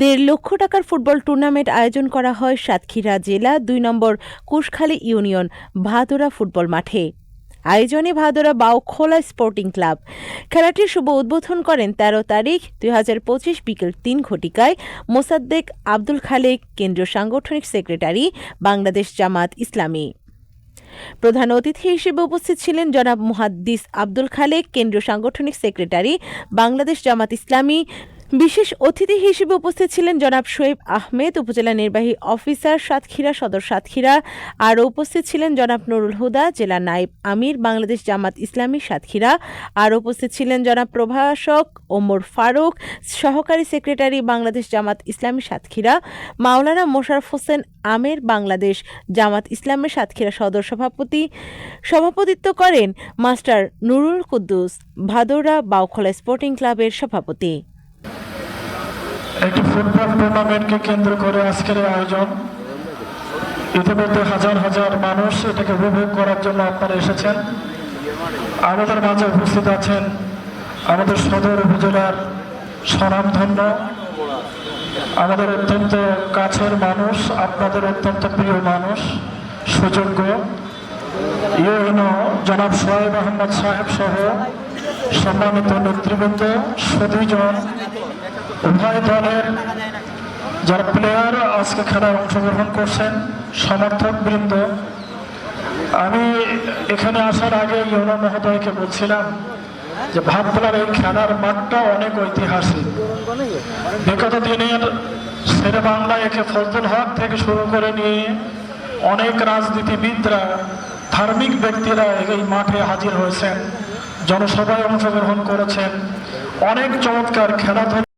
দেড় লক্ষ টাকার ফুটবল টুর্নামেন্ট আয়োজন করা হয় সাতক্ষীরা জেলা দুই number Kushkhali union Bhadora football মাঠে। আয়োজনে ভাদোরা বাউখোলা স্পোর্টিং ক্লাব। খেলাটির শুভ উদ্বোধন করেন তেরো তারিখ দুই হাজার পঁচিশ বিকেল তিন ঘটিকায় মোসাদ্দেক আব্দুল খালেক, কেন্দ্রীয় সাংগঠনিক সেক্রেটারি, বাংলাদেশ জামাত ইসলামী। প্রধান অতিথি হিসেবে উপস্থিত ছিলেন জনাব মুহাদ্দিস আব্দুল খালেক, কেন্দ্রীয় সাংগঠনিক সেক্রেটারি, বাংলাদেশ জামাত ইসলামী বিশেষ অতিথি হিসেবে উপস্থিত ছিলেন জনাব শোয়েব আহমেদ, উপজেলা নির্বাহী অফিসার সাতক্ষীরা, সদর সাতক্ষীরা। আর উপস্থিত ছিলেন জনাব নুরুল হুদা, জেলা নাইব আমির, বাংলাদেশ জামাত ইসলামী সাতক্ষীরা। আর উপস্থিত ছিলেন জনাব প্রভাষক ওমর ফারুক, সহকারী সেক্রেটারি বাংলাদেশ জামাত ইসলামী সাতক্ষীরা। মাওলানা মোশারফ হোসেন আমের, বাংলাদেশ জামাত ইসলামের সাতক্ষীরা সদর সভাপতি। সভাপতিত্ব করেন মাস্টার নুরুল কুদ্দুস ভাদোরা বাউখলা স্পোর্টিং ক্লাবের সভাপতি। একটি ফুটবল টুর্নামেন্টকে কেন্দ্র করে আজকের এই আয়োজন। ইতিমধ্যে হাজার হাজার মানুষ এটাকে উপভোগ করার জন্য আপনারা এসেছেন। আমাদের মাঝে উপস্থিত আছেন আমাদের সদর উপজেলার স্বনামধন্য, আমাদের অত্যন্ত কাছের মানুষ, আপনাদের অত্যন্ত প্রিয় মানুষ, সুযোগ্য ইউনো জনাব সোহেব আহমদ সাহেব সহ সম্মানিত নেতৃবৃন্দ সুদীজন উভয় দলের যারা প্লেয়ার আজকে খেলায় অংশগ্রহণ করছেন সমর্থক বৃন্দ আমি এখানে আসার আগে ইউনো মহোদয়কে বলছিলাম যে ভাবলার এই খেলার মাঠটা অনেক ঐতিহাসিক। বিগত দিনের শেরে বাংলা একে ফজলুল হক থেকে শুরু করে নিয়ে অনেক রাজনীতিবিদরা, ধার্মিক ব্যক্তিরা এই মাঠে হাজির হয়েছেন, জনসভায় অংশগ্রহণ করেছেন। অনেক চমৎকার খেলাধুলা